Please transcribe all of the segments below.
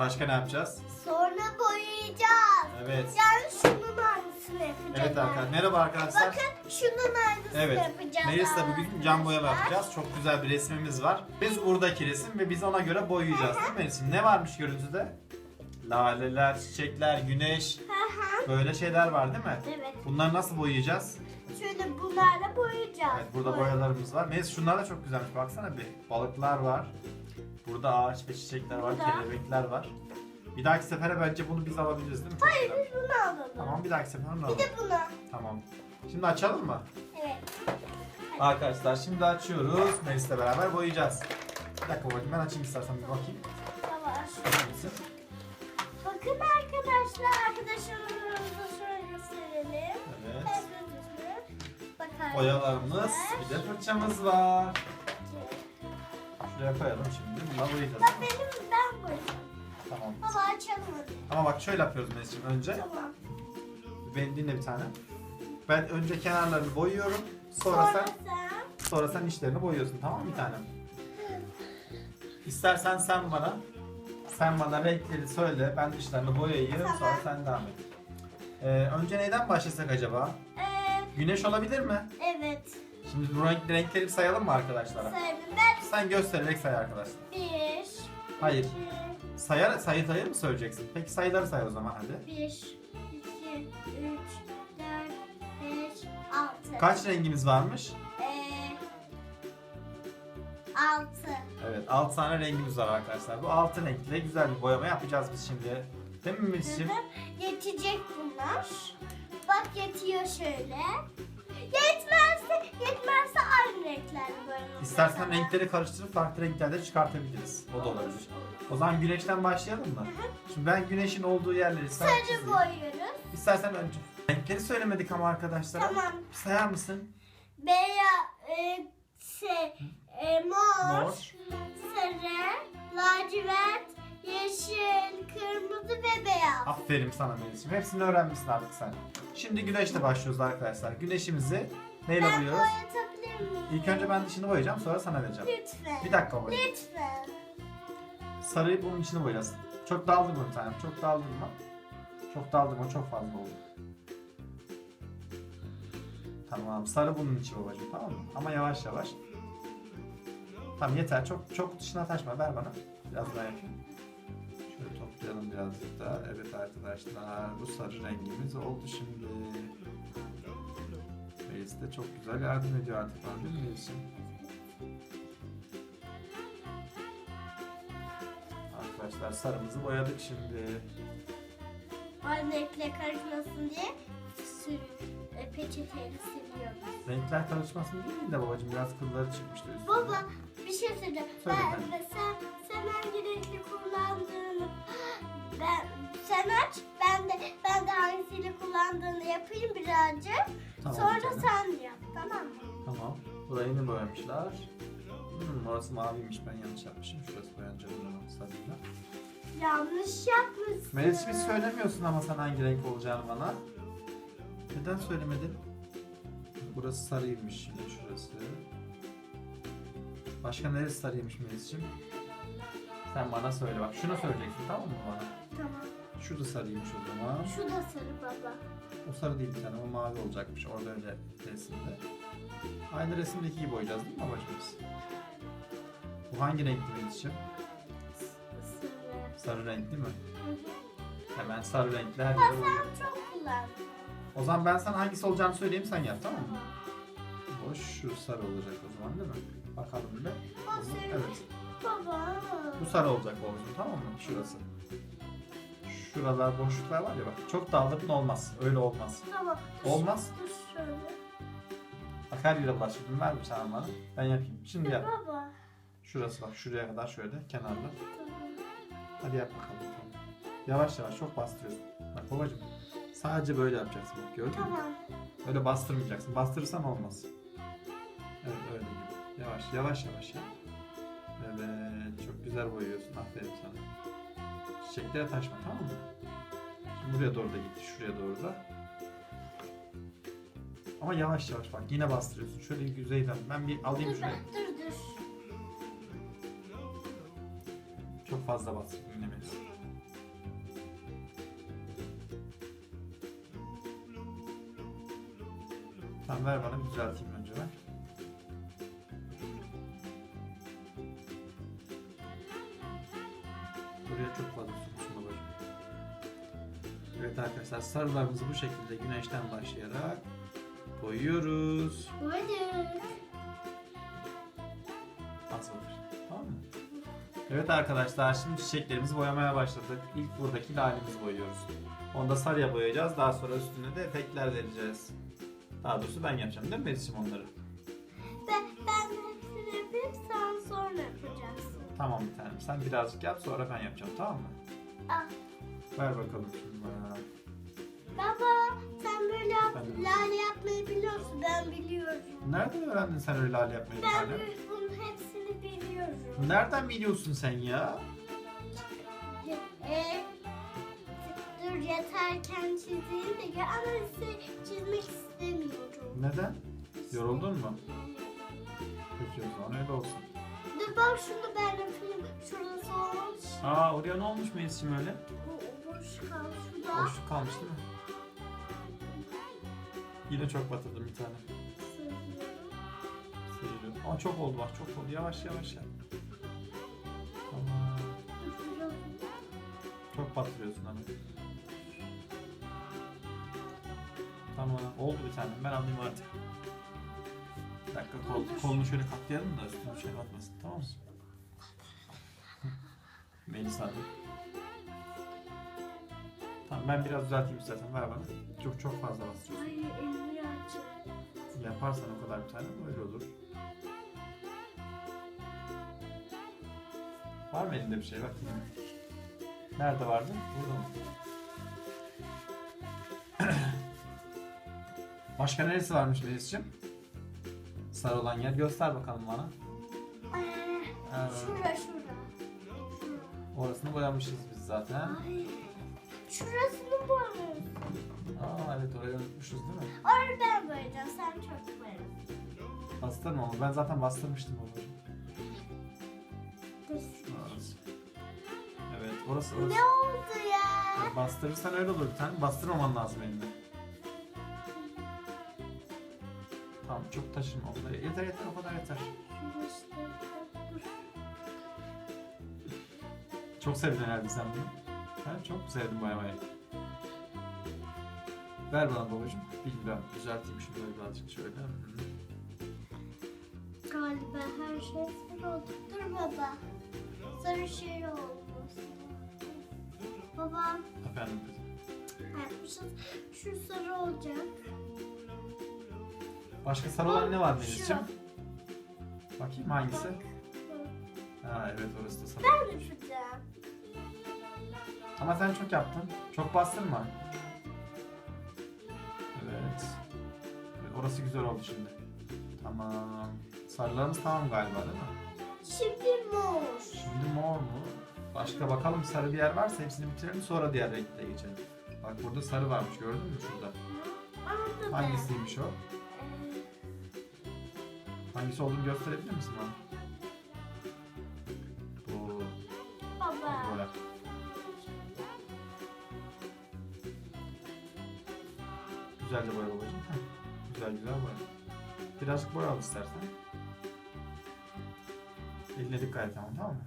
Başka ne yapacağız? Sonra boyayacağız. Evet. Yani şunun aynısını yapacağız. Evet arkadaşlar. Merhaba arkadaşlar. Bakın şunun aynısını Evet. yapacağız. Melis'le bugün cam arkadaşlar. yapacağız. Çok güzel bir resmimiz var. Biz buradaki resim ve biz ona göre boyayacağız değil mi Melis'im? Ne varmış görüntüde? Laleler, çiçekler, güneş, böyle şeyler var değil mi? Evet. Bunları nasıl boyayacağız? Şöyle bunlarla boyayacağız. Evet burada Boy- boyalarımız var. Melis şunlar da çok güzelmiş. Baksana bir. Balıklar var. Burada ağaç ve çiçekler var. Burada. Kelebekler var. Bir dahaki sefere bence bunu biz alabiliriz değil mi? Hayır biz bunu alalım. Tamam bir dahaki sefere onu Bir alalım. de bunu. Tamam. Şimdi açalım mı? Evet. Arkadaşlar şimdi açıyoruz. Melis'le beraber boyayacağız. Bir dakika bakayım ben açayım istersen bir bakayım. Melis'im. Bakın arkadaşlar arkadaşlarımızı şöyle gösterelim. Evet. Boyalarımız, bir de fırçamız var. Şuraya koyalım şimdi. Bununla boyayacağız. Bak benim ben boyayacağım. Tamam. Baba açalım hadi. Ama bak şöyle yapıyoruz Melis'ciğim. Önce Tamam. beni dinle bir tane. Ben önce kenarlarını boyuyorum. Sonra, Sonra sen sen. sonra sen içlerini boyuyorsun tamam mı bir tanem? İstersen sen bana sen bana renkleri söyle. Ben dışlarını boyayayım. Tamam. Sonra sen devam et. Ee, önce neyden başlasak acaba? Ee, Güneş olabilir mi? evet. Şimdi bu renk, renkleri bir sayalım mı arkadaşlara? Sayalım. Ben Sen göstererek say arkadaşlar. bir, Hayır. iki, Sayar, sayı sayı mı söyleyeceksin? Peki sayıları say o zaman hadi. bir, iki, üç, dört, beş, altı. Kaç rengimiz varmış? Ee, altı. Evet 6 tane rengimiz var arkadaşlar. Bu 6 renkle güzel bir boyama yapacağız biz şimdi. Değil mi Melis'ciğim? Yetecek bunlar. Bak yetiyor şöyle. Yetmezse, yetmezse renklerle boyamamız İstersen renkleri karıştırıp farklı renklerde çıkartabiliriz. O da olabilir. O zaman güneşten başlayalım mı? Şimdi ben güneşin olduğu yerleri Sarı çizeyim. boyuyoruz. İstersen önce. Renkleri söylemedik ama arkadaşlar. Tamam. Sayar mısın? Beyaz, e, şey, e, mor, Mor. sarı, lacivert, yeşil, kırmızı ve beyaz. Aferin sana Melis'ciğim. Hepsini öğrenmişsin artık sen. Şimdi güneşle başlıyoruz arkadaşlar. Güneşimizi neyle Ben boyuyoruz? miyim? İlk önce ben dışını boyayacağım sonra sana vereceğim. Lütfen. Bir dakika boy. Lütfen. Sarıyı bunun içine boyasın. Çok daldırma bir tanem. Çok daldırma. Çok daldırma çok fazla oldu. Tamam. Sarı bunun içi babacığım tamam mı? Ama yavaş yavaş. Tamam yeter. Çok çok dışına taşma. Ver bana. Biraz daha yapayım. Şöyle toplayalım birazcık daha. Evet arkadaşlar. Bu sarı rengimiz oldu şimdi. Melis de çok güzel yardım ediyor artık bana değil mi Melis'ciğim? Arkadaşlar sarımızı boyadık şimdi. Aynı renkle karışmasın diye sür, e, peçeteyle siliyoruz. Renkler karışmasın değil de babacığım biraz kılları çıkmıştı üstüne. Baba bir şey söyleyeceğim. Söyle Ben, ben- sen, sen hangi renkli kullandığını ben sen aç ben de kullandığını yapayım birazcık. Tamam, Sonra tane. sen yap tamam mı? Tamam. Burayı ne boyamışlar? Hmm, orası maviymiş ben yanlış yapmışım. Şurası boyanacak o zaman sarıyla. Yanlış yapmışsın. Melis hiç söylemiyorsun ama sen hangi renk olacağını bana. Neden söylemedin? Burası sarıymış şimdi şurası. Başka neresi sarıymış Melis'ciğim? Sen bana söyle bak. Şunu söyleyeceksin tamam mı bana? Tamam. Şu da sarıymış o zaman. Şu da sarı baba. O sarı değil bir tane, o mavi olacakmış orada öyle resimde. Aynı resimdeki gibi boyayacağız değil mi babacığım biz? Bu hangi renkli Melis'ciğim? Sarı. Sarı renk değil mi? Hemen sarı renkli her yere boyayalım. sen çok kullandın. O zaman ben sana hangisi olacağını söyleyeyim sen yap tamam mı? O şu sarı olacak o zaman değil mi? Bakalım bir. O senin. Evet. Baba. Bu sarı olacak babacığım tamam mı? Şurası. Şuralar boşluklar var ya bak. Çok daldırdın olmaz. Öyle olmaz. Tamam. Olmaz. Dur şöyle. Bak her yere bulaştırdım. Ver bir tane bana. Ben yapayım. Şimdi yap. Baba. Şurası bak şuraya kadar şöyle kenarda. Hadi yap bakalım. Tamam. Yavaş yavaş çok bastırıyorsun. Bak babacığım sadece böyle yapacaksın bak gördün mü? Tamam. Öyle bastırmayacaksın. Bastırırsan olmaz. Evet öyle gibi. Yavaş yavaş yavaş yap. Evet çok güzel boyuyorsun. Aferin sana. Çiçeklere taşma tamam mı? Şimdi buraya doğru da gitti. Şuraya doğru da. Ama yavaş yavaş bak yine bastırıyorsun. Şöyle yüzeyden. Ben bir alayım Dur dur dur. Çok fazla bastırdım yine Melis. Tamam ver bana bir düzelteyim. Evet arkadaşlar sarılarımızı bu şekilde güneşten başlayarak boyuyoruz. Buyurun. Hazırdır. Tamam mı? Evet arkadaşlar şimdi çiçeklerimizi boyamaya başladık. İlk buradaki lalemizi boyuyoruz. Onu da sarıya boyayacağız. Daha sonra üstüne de efektler vereceğiz. Daha doğrusu ben yapacağım değil mi Melis'ciğim onları? Ben, ben hepsini yapayım sen sonra yapacaksın. Tamam bir tanem. Sen birazcık yap sonra ben yapacağım tamam mı? Ah. Ver bakalım bana. Baba sen böyle yap, lale yapmayı biliyorsun ben biliyorum. Nereden öğrendin sen öyle lale yapmayı Ben bu- bunun hepsini biliyorum. Nereden biliyorsun sen ya? E, dur yatarken çizeyim de gör ama size çizmek istemiyorum. Neden? Yoruldun mu? Peki o zaman öyle olsun. Dur bak şunu ben yapayım. Şurası olmuş. Aa oraya ne olmuş Melis'ciğim öyle? Bu boş kal şurada. Boşluk kalmış değil mi? Yine çok batırdım bir tane. Sıyırıyorum. Ama çok oldu bak çok oldu. Yavaş yavaş yap. Tamam. Çok batırıyorsun ama. Tamam. Oldu bir tane. Ben alayım artık. Bir dakika kol, kolunu şöyle katlayalım da üstüne şey batmasın. Tamam mı? Melisa hadi. Tamam ben biraz düzelteyim istersen ver bana. Çok çok fazla bastırıyorsun. Yaparsan o kadar bir tane öyle olur. Var mı elinde bir şey bak. Nerede vardı? Burada mı? Başka neresi varmış Melis'ciğim? Sarı olan yer. Göster bakalım bana. Ay, Evet. şura şura. Orasını boyamışız biz zaten. Ay, şurasını boyuyorsun. Aa evet orayı unutmuşuz değil mi? Orada ben boyayacağım sen çok boyarım. Bastırma onu. Ben zaten bastırmıştım onu. Evet orası orası. Ne oldu ya? Bastırırsan öyle olur bir tane. Bastırmaman lazım elinde. Tamam çok taşırma onları. Yeter yeter o kadar yeter. Çok sevdin herhalde sen bunu. Ha, çok mu sevdin boyamayı? Ver bana babacığım. Bilmiyorum. Düzelteyim şimdi böyle birazcık şöyle. Galiba her şey sarı oldu. Dur baba. Sarı şey oldu. Baba Efendim kızım. yapmışız. Şu sarı olacak. Başka sarı olan ne var. Melis'ciğim? Bakayım hangisi? Bak, bak. Ha evet orası da sarı. Ben yapacağım. Ama sen çok yaptın. Çok bastırma. Evet. evet. Orası güzel oldu şimdi. Tamam. Sarılarımız tamam galiba değil mi? Şimdi mor. Şimdi mor mu? Başka bakalım sarı bir yer varsa hepsini bitirelim sonra diğer renkte geçelim. Bak burada sarı varmış gördün mü şurada? Anladım. Hangisiymiş o? Hangisi olduğunu gösterebilir misin bana? Bu. baba. Boya. Güzelce boya babacığım. Heh. Güzel güzel boya. Birazcık boya al istersen. Eline dikkat et ama tamam mı?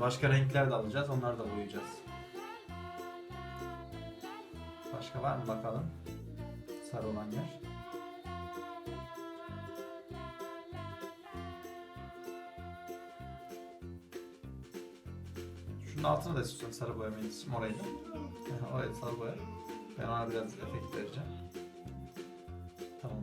Başka renkler de alacağız. Onları da boyayacağız. Başka var mı bakalım? Sarı olan yer. Şunun altına da istiyorsan sarı boyamayı istiyorum orayı da. Orayı sarı boya. Ben ona biraz efekt vereceğim. Tamam.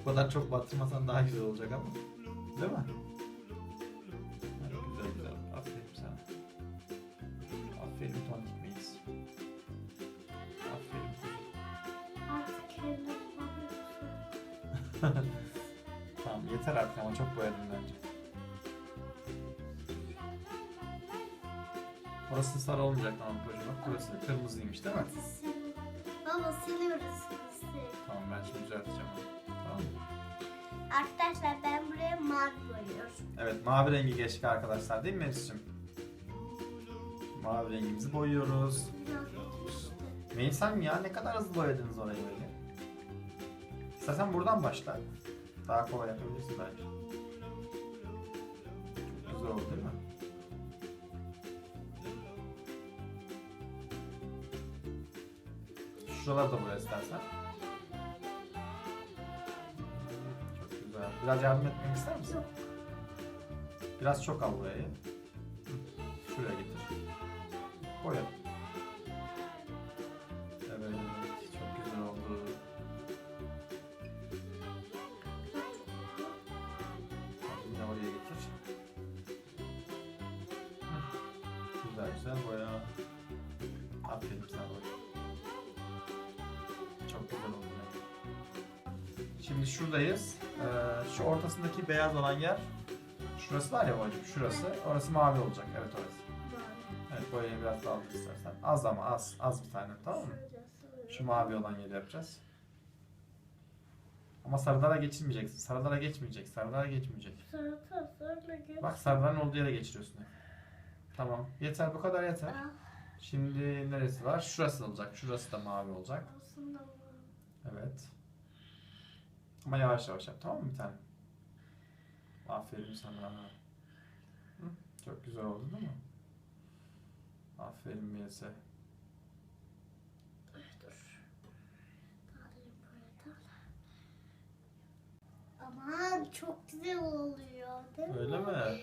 Bu kadar çok batırmasan daha güzel olacak ama. Değil mi? Tamam yeter artık ama çok boyadım bence. Orası sarı olmayacak tamam kocam. Bak burası kırmızıymış değil mi? Baba siliyoruz. Sil. Tamam ben şimdi düzelteceğim onu. Tamam? Arkadaşlar ben buraya Evet mavi rengi geçtik arkadaşlar değil mi Melis'ciğim? Mavi rengimizi boyuyoruz. Melisa'm ya ne kadar hızlı boyadınız orayı böyle. İstersen buradan başla. Daha kolay yapabilirsin belki. Çok güzel oldu değil mi? Şuraları da boya istersen. Çok güzel. Biraz yardım etmek ister misin? Yok. Biraz çok al boyayı. Şuraya getir. Boya. Beyaz olan yer Şurası var ya babacığım şurası. Orası mavi olacak. Evet orası. Evet boyayı biraz daha aldık istersen. Az ama az. Az bir tane tamam mı? Şu mavi olan yeri yapacağız. Ama sarılara geçirmeyeceksin. Sarılara geçmeyecek. Sarılara geçmeyecek. Sarı sarı geç. Bak sarıların olduğu yere geçiriyorsun. Tamam. Yeter bu kadar yeter. Ah, Şimdi neresi var? Şurası olacak. Şurası da mavi olacak. aslında. Evet. Ama yavaş yavaş yap tamam mı bir tane? Aferin sana. Hı? Çok güzel oldu değil mi? Aferin Melisa. Dur. Aman çok güzel oluyor değil mi? Öyle mi?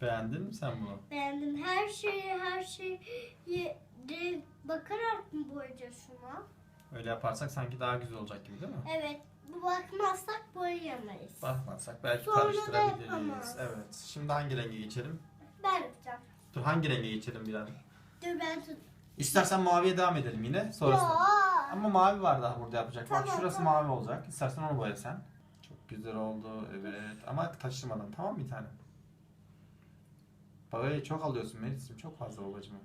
Beğendin mi sen bunu? Beğendim. Her şeyi her şeyi de bakarak mı boyayacağız şuna? Öyle yaparsak sanki daha güzel olacak gibi değil mi? Evet. Bu bakmazsak boyayamayız. Bakmazsak belki Sonra karıştırabiliriz. yapamaz. Evet. Şimdi hangi renge geçelim? Ben yapacağım. Dur hangi renge geçelim bir an? Dur ben tut. İstersen maviye devam edelim yine sonrasında. Ya. Ama mavi var daha burada yapacak. Bak Tamam, şurası tamam. mavi olacak. İstersen onu boya sen. Çok güzel oldu. Evet. Ama taşırmadan tamam mı bir tane? Boyayı çok alıyorsun Melis'ciğim. Çok fazla babacığım.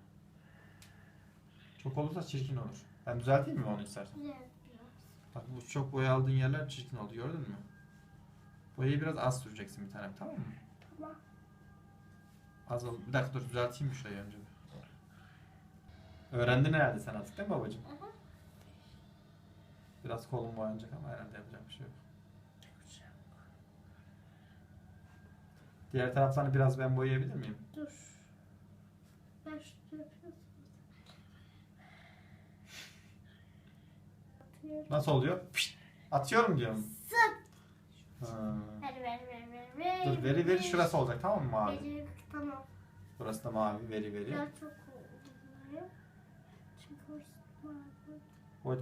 Çok olursa çirkin olur. Ben düzelteyim mi onu istersen? Bak bu çok boya aldığın yerler çirkin oldu gördün mü? Boyayı biraz az süreceksin bir tane tamam mı? Tamam. Az ol. Bir dakika dur düzelteyim şurayı önce. Öğrendin herhalde sen artık değil mi babacığım? Aha. Biraz kolum boyanacak ama herhalde yapacak bir şey yok. Diğer taraflarını biraz ben boyayabilir miyim? Dur. Ben şunu yapıyorum. Nasıl oluyor? Pişt! Atıyorum diyorum. Sık. Ha. Ver ver ver ver ver. Dur veri veri şurası olacak tamam mı mavi? Veri, Tamam. Burası da mavi veri veri. Biraz çok oldu. Çünkü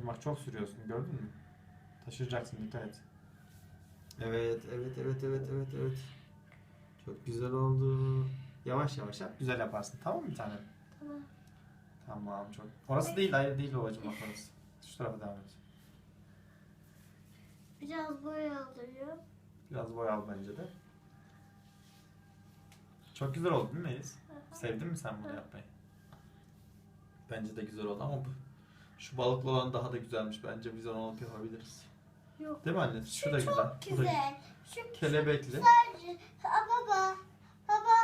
bak çok sürüyorsun gördün mü? Taşıracaksın dikkat et. Evet evet evet evet evet evet. Çok güzel oldu. Yavaş yavaş yap güzel yaparsın tamam mı bir tane? Tamam. Tamam çok. Orası değil hayır değil babacığım bak orası. Şu tarafa devam et. Biraz boya alıyor. Biraz boy al bence de. Çok güzel oldu değil mi Melis? Sevdin mi sen bunu yapmayı? Bence de güzel oldu ama bu, şu balıklı olan daha da güzelmiş. Bence biz onu alıp yapabiliriz. Yok. Değil mi anne? Şu da güzel. Çok Bu da güzel. Şu kelebekli. sadece Aa, baba. Baba.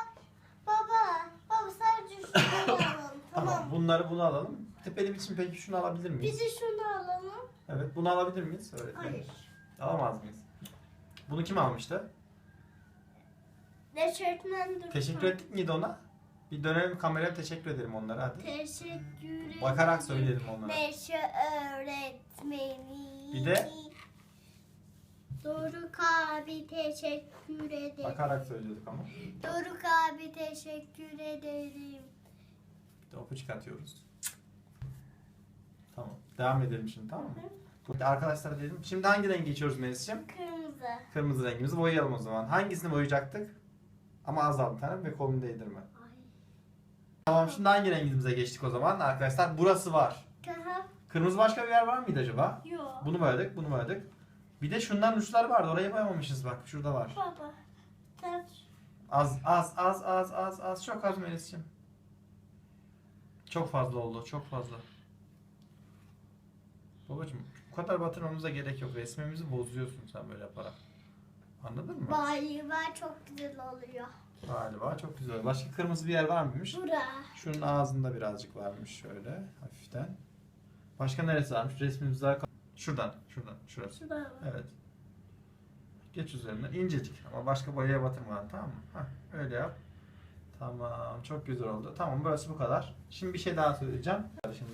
Baba. Baba sadece şunu alalım. Tamam. tamam. Bunları bunu alalım. Benim için peki şunu alabilir Bir miyiz? de şunu alalım. Evet bunu alabilir miyiz? Öğretmenim. Hayır. Alamaz mıyız? Bunu kim almıştı? Dur. Teşekkür ettik miydi ona? Bir dönelim kameraya teşekkür edelim onlara hadi. Teşekkür ederim. Bakarak söyleyelim onlara. Neşe öğretmeni. Bir de? Doruk abi teşekkür ederim. Bakarak söylüyorduk ama. Doruk abi teşekkür ederim. Bir de opu çıkartıyoruz. Tamam. Devam edelim şimdi tamam mı? Arkadaşlara dedim. Şimdi hangi rengi geçiyoruz Melis'ciğim? Kırmızı. Kırmızı rengimizi boyayalım o zaman. Hangisini boyayacaktık? Ama az al bir tane ve kolunu değdirme. Ay. Tamam şimdi hangi rengimize geçtik o zaman arkadaşlar? Burası var. Kaha. Kırmızı başka bir yer var mıydı acaba? Yok. Bunu boyadık, bunu boyadık. Bir de şundan uçlar vardı. Orayı boyamamışız bak. Şurada var. Baba. Az az az az az az çok az Melis'ciğim. Çok fazla oldu. Çok fazla. Babacım bu kadar batırmamıza gerek yok. Resmimizi bozuyorsun sen böyle yaparak. Anladın mı? Galiba çok güzel oluyor. Galiba çok güzel. Başka kırmızı bir yer var mıymış? Bura. Şunun ağzında birazcık varmış şöyle hafiften. Başka neresi varmış? Resmimiz daha Şuradan, şuradan, şurası. Şurada var. Evet. Geç üzerinden. incecik ama başka boyaya batırma tamam mı? Hah, öyle yap. Tamam, çok güzel oldu. Tamam, burası bu kadar. Şimdi bir şey daha söyleyeceğim. Şimdi